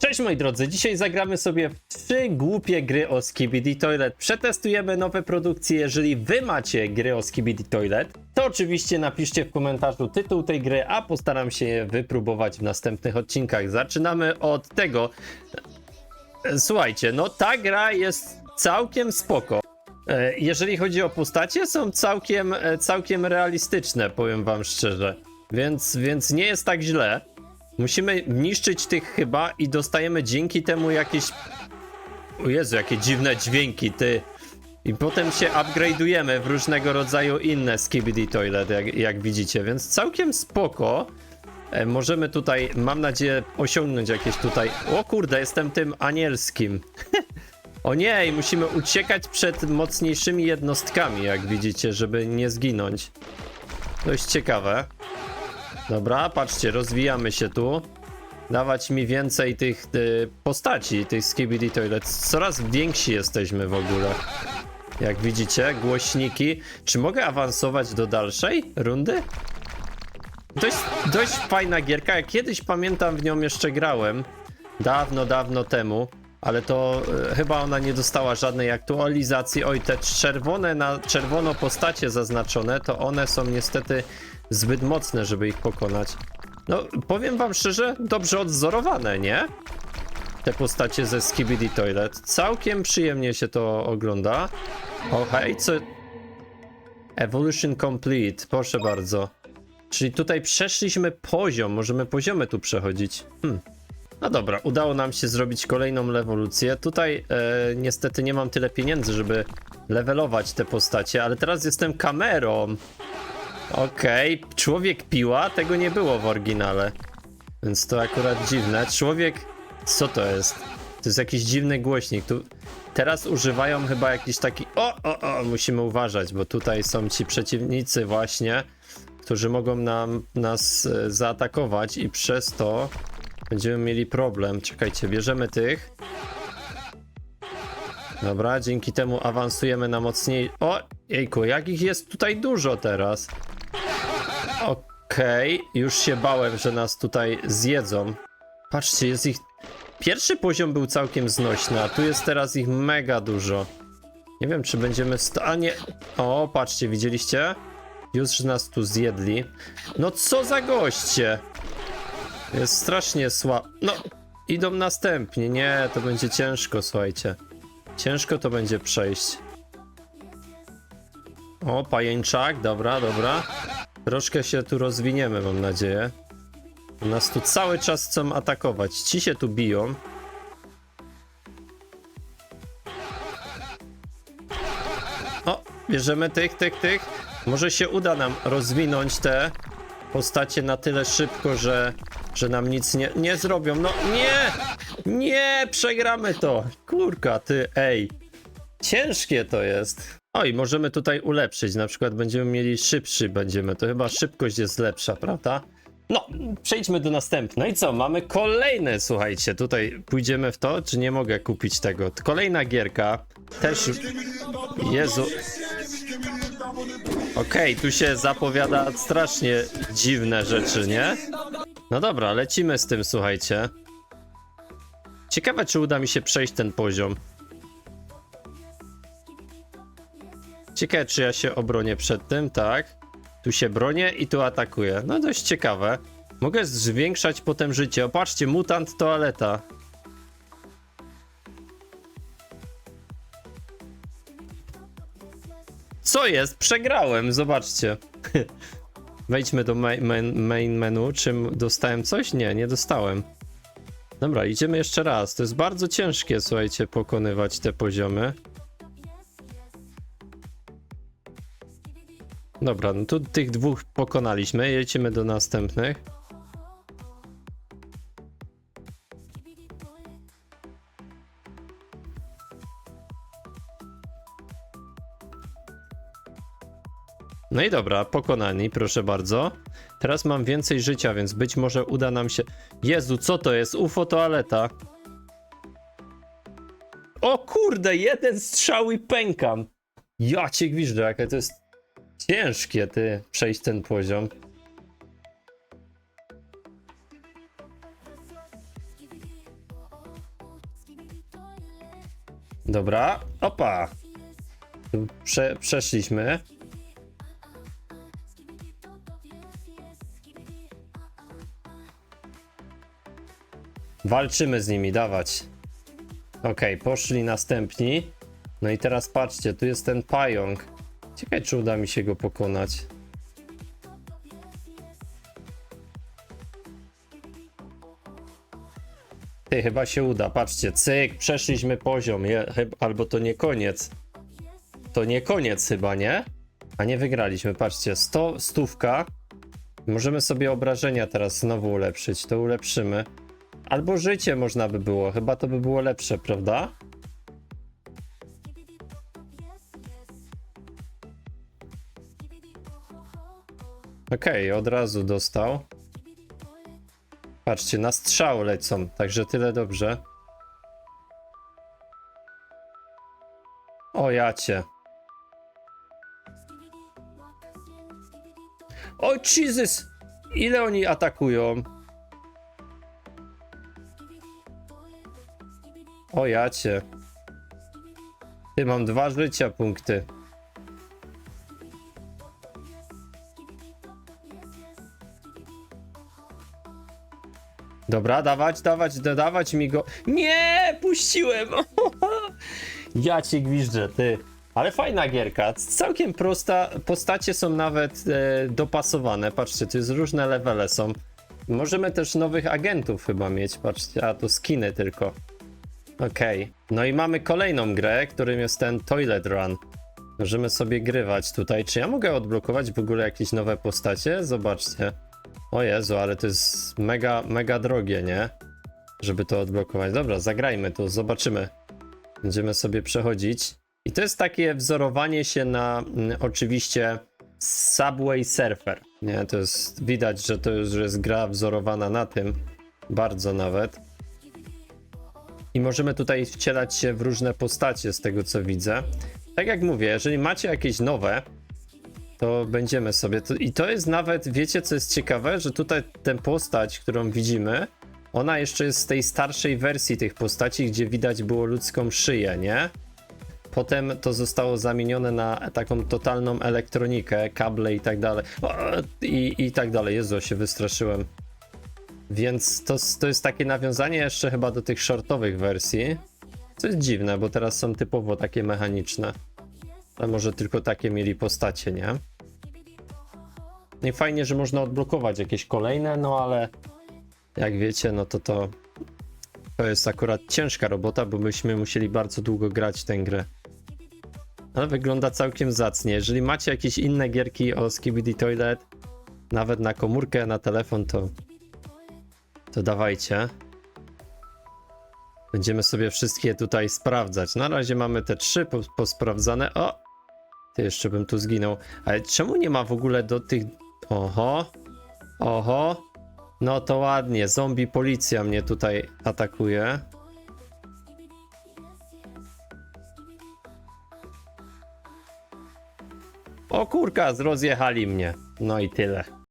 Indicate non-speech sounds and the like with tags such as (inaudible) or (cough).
Cześć moi drodzy, dzisiaj zagramy sobie w trzy głupie gry o Skibidi Toilet. Przetestujemy nowe produkcje, jeżeli wy macie gry o Skibidi Toilet, to oczywiście napiszcie w komentarzu tytuł tej gry, a postaram się je wypróbować w następnych odcinkach. Zaczynamy od tego. Słuchajcie, no ta gra jest całkiem spoko. E, Jeżeli chodzi o postacie, są całkiem, e, całkiem realistyczne, powiem wam szczerze. Więc, więc nie jest tak źle. Musimy niszczyć tych chyba i dostajemy dzięki temu jakieś... O Jezu, jakie dziwne dźwięki, ty. I potem się upgrade'ujemy w różnego rodzaju inne Skibidi Toilet, jak, jak widzicie, więc całkiem spoko. E, możemy tutaj, mam nadzieję, osiągnąć jakieś tutaj... O kurde, jestem tym anielskim. (laughs) O nie, i musimy uciekać przed mocniejszymi jednostkami, jak widzicie, żeby nie zginąć. Dość ciekawe. Dobra, patrzcie, rozwijamy się tu. Dawać mi więcej tych y, postaci, tych Skibidi Toilet. Coraz więksi jesteśmy w ogóle. Jak widzicie, głośniki. Czy mogę awansować do dalszej rundy? Dość, dość fajna gierka. Jak kiedyś pamiętam, w nią jeszcze grałem. Dawno, dawno temu. Ale to e, chyba ona nie dostała żadnej aktualizacji. Oj, te czerwone na czerwono postacie zaznaczone, to one są niestety zbyt mocne, żeby ich pokonać. No, powiem wam szczerze, dobrze odzorowane, nie? Te postacie ze Skibidi Toilet. Całkiem przyjemnie się to ogląda. O, hej, co... Evolution Complete, proszę bardzo. Czyli tutaj przeszliśmy poziom, możemy poziomy tu przechodzić. Hmm. No dobra, udało nam się zrobić kolejną rewolucję. Tutaj e, niestety nie mam tyle pieniędzy, żeby levelować te postacie, ale teraz jestem kamerą. Okej, człowiek piła, tego nie było w oryginale. Więc to akurat dziwne. Człowiek, co to jest? To jest jakiś dziwny głośnik. Tu teraz używają chyba jakiś taki. O, o, o, musimy uważać, bo tutaj są ci przeciwnicy właśnie, którzy mogą nam nas e, zaatakować i przez to będziemy mieli problem. Czekajcie, bierzemy tych. Dobra, dzięki temu awansujemy na mocniej. O, jejku, jak ich jest tutaj dużo teraz. Okej, już się bałem, że nas tutaj zjedzą. Patrzcie, jest ich. Pierwszy poziom był całkiem znośny, a tu jest teraz ich mega dużo. Nie wiem, czy będziemy w stanie. O, patrzcie, widzieliście? Już nas tu zjedli. No co za goście! Jest strasznie słabo. No, idą następnie. Nie, to będzie ciężko, słuchajcie. Ciężko to będzie przejść. O, pajęczak, dobra, dobra. Troszkę się tu rozwiniemy, mam nadzieję. Nas tu cały czas chcą atakować. Ci się tu biją. O, bierzemy tych, tych, tych. Może się uda nam rozwinąć te postacie na tyle szybko, że, że nam nic nie, nie zrobią. No nie! Nie! Przegramy to! Kurka, ty, ej. Ciężkie to jest. Oj, możemy tutaj ulepszyć. Na przykład będziemy mieli szybszy, będziemy. To chyba szybkość jest lepsza, prawda? No, przejdźmy do następnej. Co? Mamy kolejne, słuchajcie. Tutaj pójdziemy w to, czy nie mogę kupić tego? Kolejna gierka. Też. Jezu. Okej, tu się zapowiada strasznie dziwne rzeczy, nie? No dobra, lecimy z tym, słuchajcie. Ciekawe, czy uda mi się przejść ten poziom. Ciekawe, czy ja się obronię przed tym, tak. Tu się bronię i tu atakuję. No dość ciekawe. Mogę zwiększać potem życie. Opatrzcie, mutant toaleta. Co jest? Przegrałem, zobaczcie. (laughs) Wejdźmy do main, main, main menu. Czym dostałem coś? Nie, nie dostałem. Dobra, idziemy jeszcze raz. To jest bardzo ciężkie, słuchajcie, pokonywać te poziomy. Dobra, no tu tych dwóch pokonaliśmy. Jedziemy do następnych. No i dobra, pokonani, proszę bardzo. Teraz mam więcej życia, więc być może uda nam się. Jezu, co to jest? UFO toaleta. O kurde, jeden strzał i pękam. Ja cię gwiżdżę, jakie to jest ciężkie, ty, przejść ten poziom. Dobra, opa. Prze przeszliśmy. Walczymy z nimi, dawać. Okej, poszli następni. No i teraz patrzcie, tu jest ten pająk. Ciekawe, czy uda mi się go pokonać. Ty, chyba się uda. Patrzcie, cyk, przeszliśmy poziom. Je, chyb- albo to nie koniec. To nie koniec chyba, nie? A nie wygraliśmy. Patrzcie, 100, stówka. Możemy sobie obrażenia teraz znowu ulepszyć. To ulepszymy. Albo życie można by było. Chyba to by było lepsze, prawda? Okej, od razu dostał. Patrzcie, na strzał lecą, także tyle dobrze. O jacie. O Jesus! Ile oni atakują? O jacie. Ty, mam dwa życia punkty. Dobra, dawać, dawać, dawać mi go. Nie, puściłem. (laughs) ja cię gwiżdżę, ty. Ale fajna gierka, całkiem prosta. Postacie są nawet e, dopasowane. Patrzcie, tu jest różne levele są. Możemy też nowych agentów chyba mieć. Patrzcie, a to skiny tylko. Okej. No i mamy kolejną grę, którym jest ten Toilet Run. Możemy sobie grywać tutaj. Czy ja mogę odblokować w ogóle jakieś nowe postacie? Zobaczcie. O Jezu, ale to jest mega, mega drogie, nie? Żeby to odblokować. Dobra, zagrajmy to, zobaczymy. Będziemy sobie przechodzić. I to jest takie wzorowanie się na mm, oczywiście Subway Surfer. Nie, to jest widać, że to już jest gra wzorowana na tym. Bardzo nawet. I możemy tutaj wcielać się w różne postacie z tego co widzę. Tak jak mówię, jeżeli macie jakieś nowe, to będziemy sobie. I to jest nawet, wiecie co jest ciekawe, że tutaj tę postać, którą widzimy, ona jeszcze jest z tej starszej wersji tych postaci, gdzie widać było ludzką szyję, nie? Potem to zostało zamienione na taką totalną elektronikę, kable i tak dalej. O, I, I tak dalej. Jezu, się wystraszyłem. Więc to, to jest takie nawiązanie jeszcze chyba do tych shortowych wersji. Co jest dziwne, bo teraz są typowo takie mechaniczne. Ale może tylko takie mieli postacie, nie? No i fajnie, że można odblokować jakieś kolejne, no ale jak wiecie, no to to to jest akurat ciężka robota, bo byśmy musieli bardzo długo grać tę grę. Ale wygląda całkiem zacnie. Jeżeli macie jakieś inne gierki o Skibidi Toilet, nawet na komórkę, na telefon, to to dawajcie. Będziemy sobie wszystkie tutaj sprawdzać. Na razie mamy te trzy po- posprawdzane. O! Ty jeszcze bym tu zginął. Ale czemu nie ma w ogóle do tych. Oho! Oho! No to ładnie. Zombie policja mnie tutaj atakuje. O kurka, rozjechali mnie. No i tyle.